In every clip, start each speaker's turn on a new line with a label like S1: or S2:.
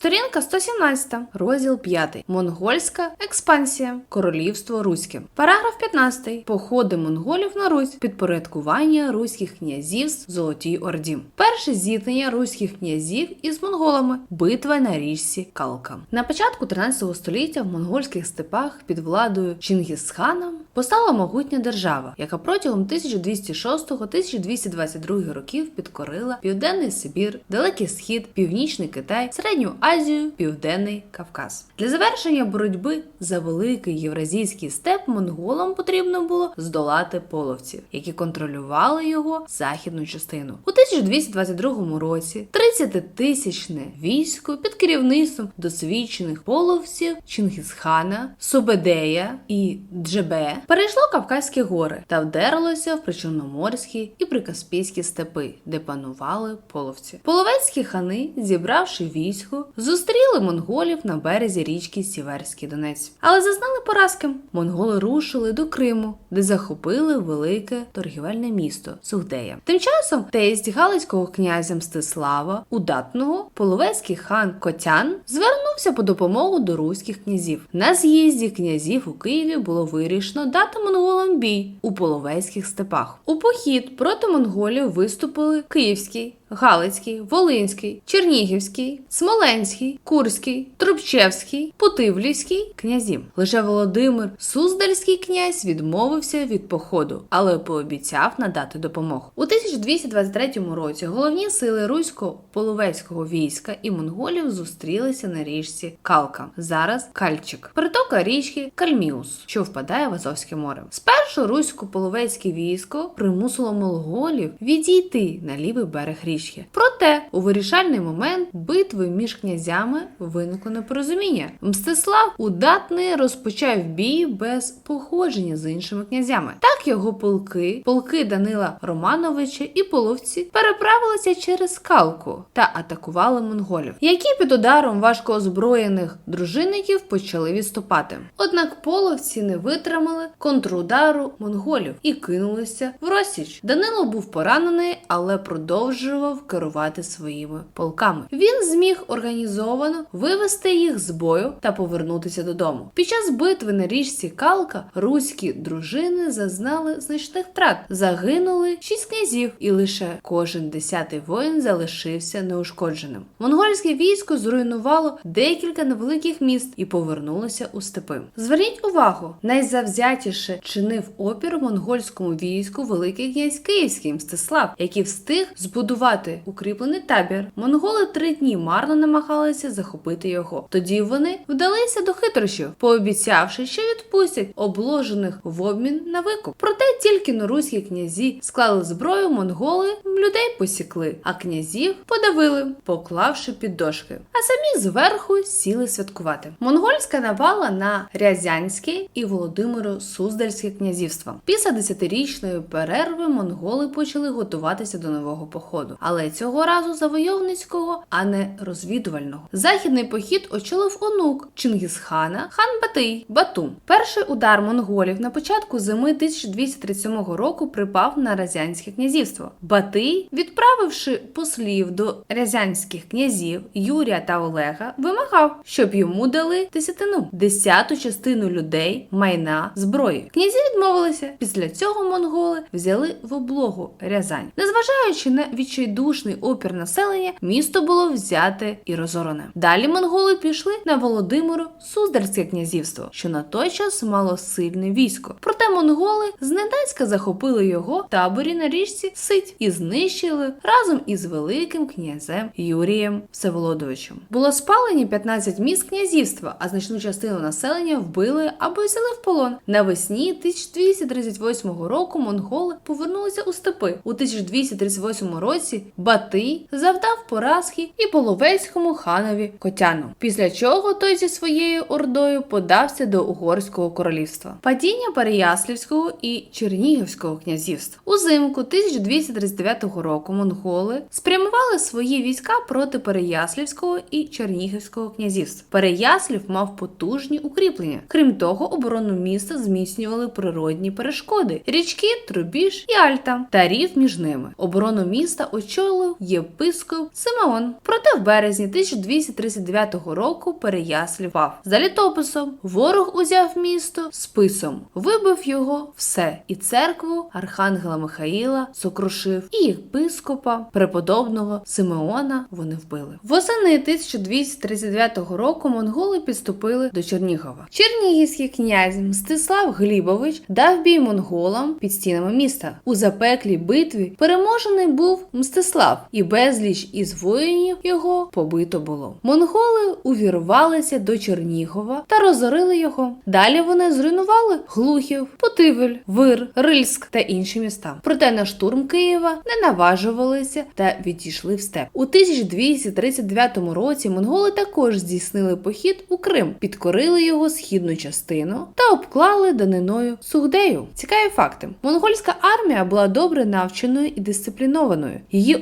S1: Сторінка 117, розділ 5. Монгольська експансія. Королівство Руське. Параграф 15. Походи монголів на Русь. Підпорядкування руських князів в Золотій Орді. Перше зіткнення руських князів із монголами. Битва на річці Калка. На початку 13 століття в монгольських степах під владою Чингісхана постала могутня держава, яка протягом 1206-1222 років підкорила Південний Сибір, Далекий Схід, Північний Китай, Середню Азію, Південний Кавказ. Для завершення боротьби за великий євразійський степ монголам потрібно було здолати половців, які контролювали його західну частину. У 1222 році 30-тисячне військо під керівництвом досвідчених половців Чингісхана, Собедея і Джебе перейшло Кавказькі гори та вдерлося в причорноморські і прикаспійські степи, де панували половці. Половецькі хани, зібравши військо, зустріли монголів на березі річки Сіверський Донець, але зазнали поразки. Монголи рушили до Криму, де захопили велике торгівельне місто Сугдея. Тим часом тесть галицького князя Мстислава Удатного, половецький хан Котян, звернувся по допомогу до руських князів. На з'їзді князів у Києві було вирішено дати монголам бій у половецьких степах. У похід проти монголів виступили Київський. Галицький, Волинський, Чернігівський, Смоленський, Курський, Трубчевський, Путивлівський князів. Лише Володимир Суздальський князь відмовився від походу, але пообіцяв надати допомогу. У 1223 році головні сили русько-половецького війська і монголів зустрілися на річці Калка, зараз Кальчик, притока річки Кальміус, що впадає в Азовське море. Спершу русько-половецьке військо примусило монголів відійти на лівий берег річки. ίσχυε. Πρώτα Проте у вирішальний момент битви між князями виникло непорозуміння. Мстислав удатний розпочав бій без походження з іншими князями. Так його полки, полки Данила Романовича і половці переправилися через Калку та атакували монголів, які під ударом важкоозброєних дружинників почали відступати. Однак половці не витримали контрудару монголів і кинулися в розсіч. Данило був поранений, але продовжував керувати своїми полками. Він зміг організовано вивести їх з бою та повернутися додому. Під час битви на річці Калка руські дружини зазнали значних втрат. Загинули шість князів, і лише кожен десятий воїн залишився неушкодженим. Монгольське військо зруйнувало декілька невеликих міст і повернулося у степи. Зверніть увагу, найзавзятіше чинив опір монгольському війську великий князь Київський Мстислав, який встиг збудувати укріплений табір. Монголи три дні марно намагалися захопити його. Тоді вони вдалися до хитрощів, пообіцявши, що відпустять обложених в обмін на викуп. Проте тільки на руські князі склали зброю, монголи людей посікли, а князів подавили, поклавши під дошки. А самі зверху сіли святкувати. Монгольська навала на Рязянське і Володимиро Суздальське князівства. Після десятирічної перерви монголи почали готуватися до нового походу, але цього разу завойовницького, а не розвідувального. Західний похід очолив онук Чингісхана хан Батий Батум. Перший удар монголів на початку зими 1237 року припав на Рязянське князівство. Батий, відправивши послів до рязянських князів Юрія та Олега, вимагав, щоб йому дали десятину десяту частину людей, майна, зброї. Князі відмовилися. Після цього монголи взяли в облогу Рязань. Незважаючи на відчайдушний опір населення, місто було взяте і розорене. Далі монголи пішли на Володимиро Суздальське князівство, що на той час мало сильне військо. Проте монголи зненацька захопили його в таборі на річці Сить і знищили разом із великим князем Юрієм Всеволодовичем. Було спалені 15 міст князівства, а значну частину населення вбили або взяли в полон. Навесні 1238 року монголи повернулися у степи. У 1238 році Батий завдав поразки і половецькому ханові Котяну. Після чого той зі своєю ордою подався до Угорського королівства. Падіння Переяслівського і Чернігівського князівств. Узимку 1239 року монголи спрямували свої війська проти Переяслівського і Чернігівського князівств. Переяслів мав потужні укріплення. Крім того, оборону міста зміцнювали природні перешкоди: річки, Трубіж і Альта та рів між ними. Оборону міста очолив єпископ Симеон. Проте в березні 1239 року Переяслів впав. За літописом ворог узяв місто списом, вибив його все, і церкву архангела Михаїла сокрушив, і єпископа преподобного Симеона вони вбили. Восени 1239 року монголи підступили до Чернігова. Чернігівський князь Мстислав Глібович дав бій монголам під стінами міста. У запеклій битві переможений був Мстислав, і безліч із воїнів його побито було. Монголи увірвалися до Чернігова та розорили його. Далі вони зруйнували Глухів, Путивель, Вир, Рильськ та інші міста. Проте на штурм Києва не наважувалися та відійшли в степ. У 1239 році монголи також здійснили похід у Крим, підкорили його східну частину та обклали даниною Сугдею. Цікаві факти: монгольська армія була добре навченою і дисциплінованою. Її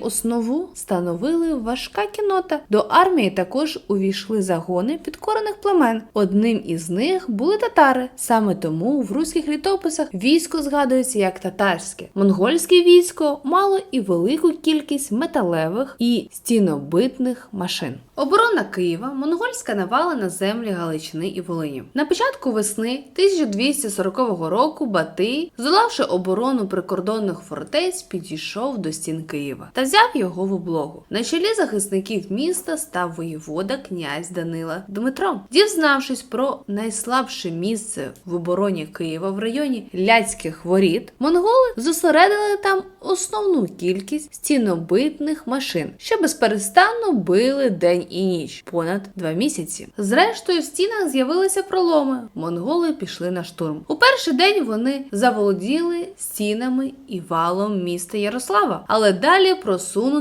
S1: основу становили важка кінота. До армії також увійшли загони підкорених племен. Одним із них були татари. Саме тому в руських літописах військо згадується як татарське. Монгольське військо мало і велику кількість металевих і стінобитних машин. Оборона Києва монгольська навала на землі Галичини і Волині. На початку весни 1240 року Батий, здолавши оборону прикордонних фортець, підійшов до стін Києва та взяв його в облогу. На чолі захисників міста став воєвода князь Данила Дмитро. Дізнавшись про найслабше місце в обороні Києва в районі Ляцьких воріт, монголи зосередили там основну кількість стінобитних машин, що безперестанно били день і ніч понад два місяці. Зрештою, в стінах з'явилися проломи. Монголи пішли на штурм. У перший день вони заволоділи стінами і валом міста Ярослава, але далі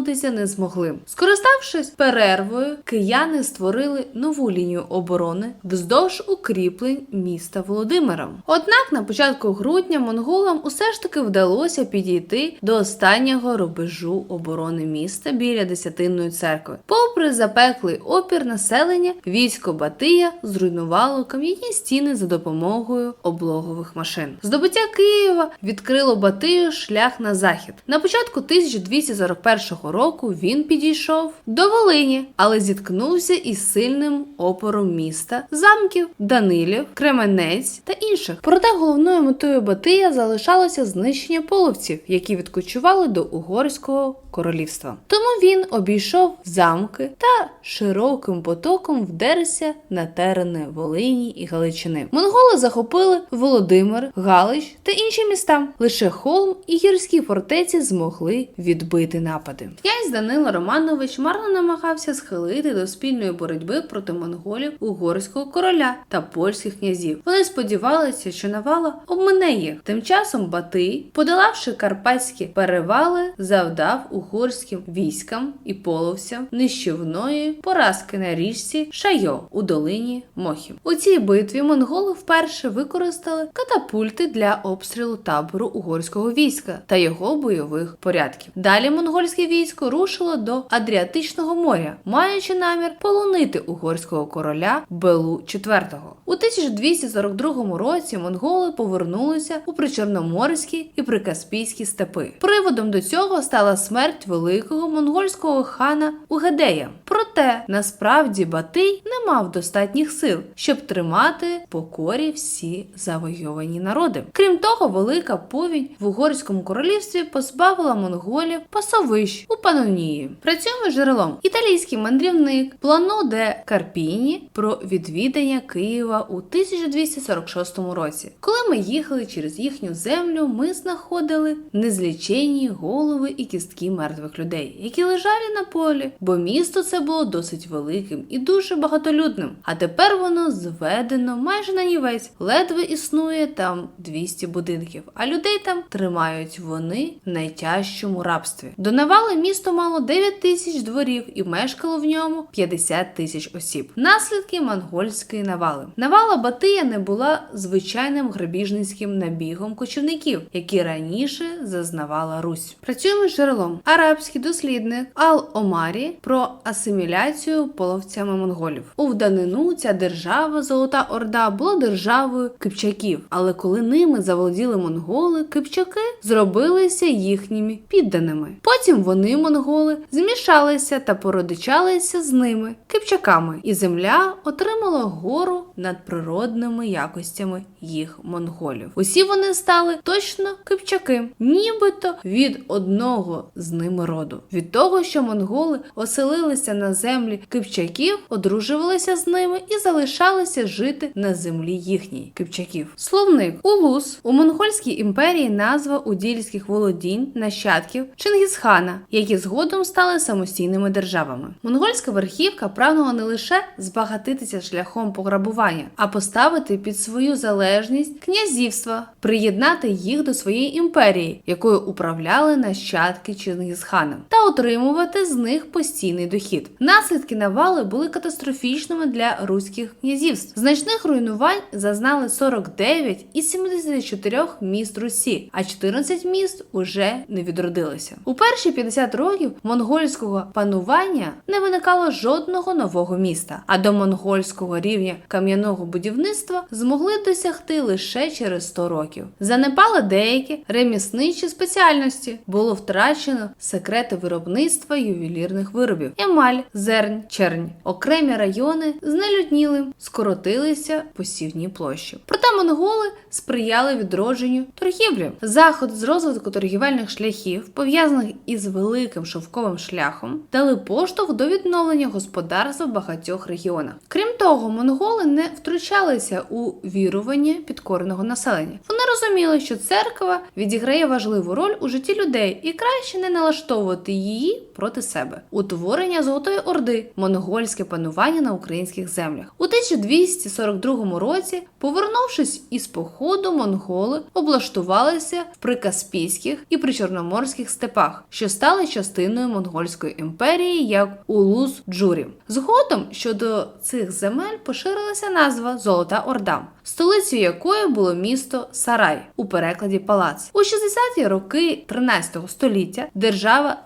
S1: просунутися не змогли. Скориставшись перервою, кияни створили нову лінію оборони вздовж укріплень міста Володимиром. Однак на початку грудня монголам усе ж таки вдалося підійти до останнього рубежу оборони міста біля Десятинної церкви. Попри запеклий опір населення, військо Батия зруйнувало кам'яні стіни за допомогою облогових машин. Здобуття Києва відкрило Батию шлях на захід. На початку 1241 року він підійшов до Волині, але зіткнувся із сильним опором міста, замків, Данилів, Кременець та інших. Проте головною метою Батия залишалося знищення половців, які відкочували до угорського королівства. Тому він обійшов замки та широким потоком вдерся на терени Волині і Галичини. Монголи захопили Володимир, Галич та інші міста. Лише холм і гірські фортеці змогли відбити напади. Князь Данило Романович марно намагався схилити до спільної боротьби проти монголів угорського короля та польських князів. Вони сподівалися, що навала обмине їх. Тим часом Батий, подолавши карпатські перевали, завдав угорським військам і половцям нищівної поразки на річці Шайо у долині Мохів. У цій битві монголи вперше використали катапульти для обстрілу табору угорського війська та його бойових порядків. Далі монгольське військо рушило до Адріатичного моря, маючи намір полонити угорського короля Белу IV. У 1242 році монголи повернулися у причорноморські і прикаспійські степи. Приводом до цього стала смерть великого монгольського хана Угедея. Проте насправді Батий не мав достатніх сил, щоб тримати покорі всі завойовані народи. Крім того, велика повінь в угорському королівстві позбавила монголів пасовищ у Панонії. Працюємо джерелом. Італійський мандрівник Плано де Карпіні про відвідання Києва у 1246 році. Коли ми їхали через їхню землю, ми знаходили незліченні голови і кістки мертвих людей, які лежали на полі, бо місто це було досить великим і дуже багатолюдним. А тепер воно зведено майже на нівець. Ледве існує там 200 будинків, а людей там тримають вони в найтяжчому рабстві. До навали місто мало 9 тисяч дворів і мешкало в ньому 50 тисяч осіб. Наслідки монгольської навали. Навала Батия не була звичайним грабіжницьким набігом кочівників, які раніше зазнавала Русь. Працюємо з джерелом. Арабський дослідник Ал-Омарі про асиміляцію половцями монголів. У вданину ця держава Золота Орда була державою кипчаків, але коли ними заволоділи монголи, кипчаки зробилися їхніми підданими. Потім вони, монголи, змішалися та породичалися з ними кипчаками, і земля отримала гору над природними якостями їх монголів. Усі вони стали точно кипчаки, нібито від одного з ними роду. Від того, що монголи оселилися на землі кипчаків, одружувалися з ними і залишалися жити на землі їхній кипчаків. Словник Улус у монгольській імперії назва удільських володінь нащадків Чингісхана, які згодом стали самостійними державами. Монгольська верхівка прагнула не лише збагатитися шляхом пограбування, а поставити під свою залежність князівства, приєднати їх до своєї імперії, якою управляли нащадки Чингісхана, та отримувати з них постійний дохід. Наслідки навали були катастрофічними для руських князівств. Значних руйнувань зазнали 49 із 74 міст Русі, а 14 міст уже не відродилися. У перші 50 років монгольського панування не виникало жодного нового міста, а до монгольського рівня кам'яного будівництва змогли досягти лише через 100 років. Занепали деякі ремісничі спеціальності, було втрачено секрети виробництва ювелірних виробів, емаль, зернь, чернь. Окремі райони знелюдніли, скоротилися посівні площі. Проте монголи сприяли відродженню торгівлі. Заход з розвитку торгівельних шляхів, пов'язаних із великим шовковим шляхом, дали поштовх до відновлення господарства в багатьох регіонах. Крім того, монголи не втручалися у вірування підкореного населення. Вони розуміли, що церква відіграє важливу роль у житті людей і краще не налаштовувати її проти себе. Утворення Золотої Орди, монгольське панування на українських землях. У 1242 році, повернувшись із походу, монголи облаштувалися в прикаспійських і причорноморських степах, що стали частиною монгольської імперії як улус джурі. Згодом щодо цих земель поширилася назва Золота Орда, столицею якої було місто Сарай у перекладі палац. У 60-ті роки 13 століття держава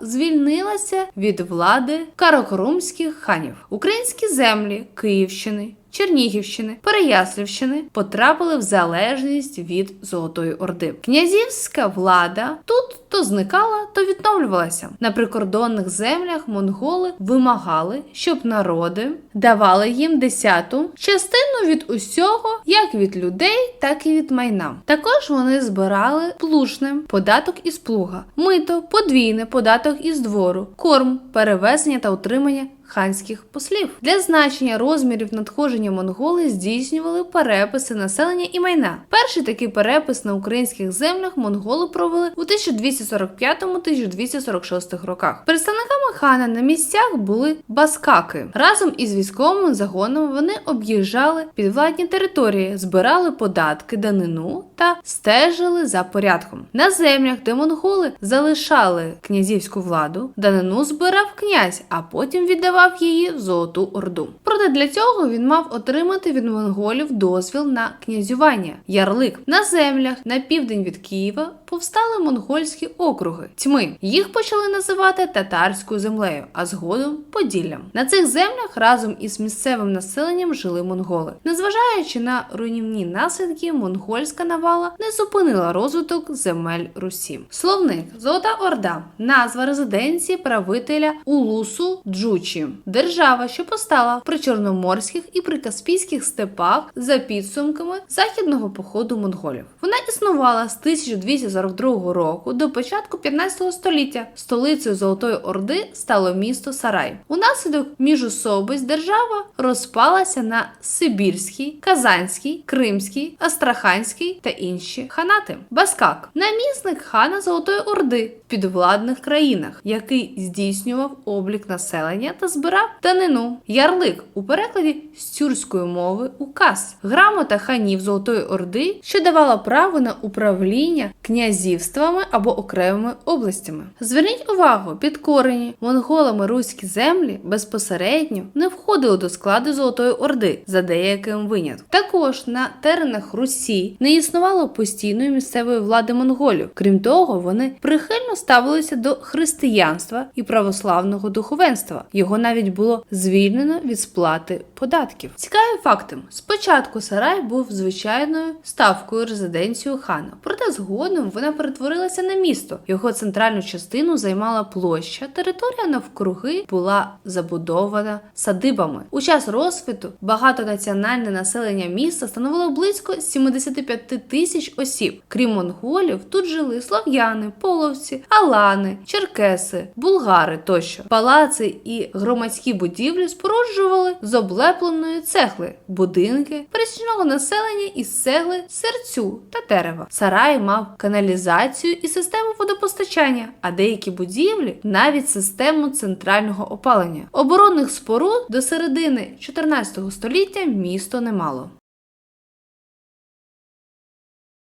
S1: звільнилася від влади карокрумських ханів. Українські землі Київщини. Чернігівщини, Переяслівщини потрапили в залежність від Золотої Орди. Князівська влада тут то зникала, то відновлювалася. На прикордонних землях монголи вимагали, щоб народи давали їм десяту частину від усього, як від людей, так і від майна. Також вони збирали плужне податок із плуга, мито, подвійне податок із двору, корм, перевезення та утримання ханських послів. Для значення розмірів надходження монголи здійснювали переписи населення і майна. Перший такий перепис на українських землях монголи провели у 1245-1246 роках. Представниками хана на місцях були баскаки. Разом із військовими загонами вони об'їжджали підвладні території, збирали податки, данину та стежили за порядком. На землях, де монголи залишали князівську владу, данину збирав князь, а потім віддавав її в Золоту Орду. Проте для цього він мав отримати від монголів дозвіл на князювання. Ярлик на землях на південь від Києва повстали монгольські округи тьми. Їх почали називати татарською землею, а згодом Поділлям. На цих землях разом із місцевим населенням жили монголи. Незважаючи на руйнівні наслідки, монгольська навала не зупинила розвиток земель Русі. Словник Золота Орда, назва резиденції правителя Улусу Джучі, держава, що постала в причорноморських і прикаспійських степах за підсумками західного походу монголів. Вона існувала з 1242 року до початку 15 століття. Столицею Золотої Орди стало місто Сарай. Унаслідок міжусобиць держава розпалася на Сибірський, Казанський, Кримський, Астраханський та інші ханати. Баскак намісник хана Золотої Орди в підвладних країнах, який здійснював облік населення та збирав данину. Ярлик у перекладі з тюркської мови указ, грамота ханів Золотої Орди, що давала право на управління князівствами або окремими областями. Зверніть увагу, підкорені монголами руські землі безпосередньо не входили до складу Золотої Орди за деяким винятком. Також на теренах Русі не існувало постійної місцевої влади монголів. Крім того, вони прихильно ставилися до християнства і православного духовенства. Його навіть було звільнено від сплати податків. Цікавим фактом: спочатку Сарай був звичайною ставкою резиденцією хана, проте згодом вона перетворилася на місто. Його центральну частину займала площа. Територія навкруги була забудована садибами. У час розквіту багатонаціональне населення міста становило близько 75 тисяч осіб. Крім монголів, тут жили слов'яни, половці, алани, черкеси, булгари тощо. Палаци і громадські будівлі споруджували з облепленої цегли, будинки пересічного населення із цегли, серцю та дерева. Сарай мав каналізацію і систему водопостачання, а деякі будівлі навіть систему центрального опалення. Оборонних споруд до середини 14 століття місто не мало.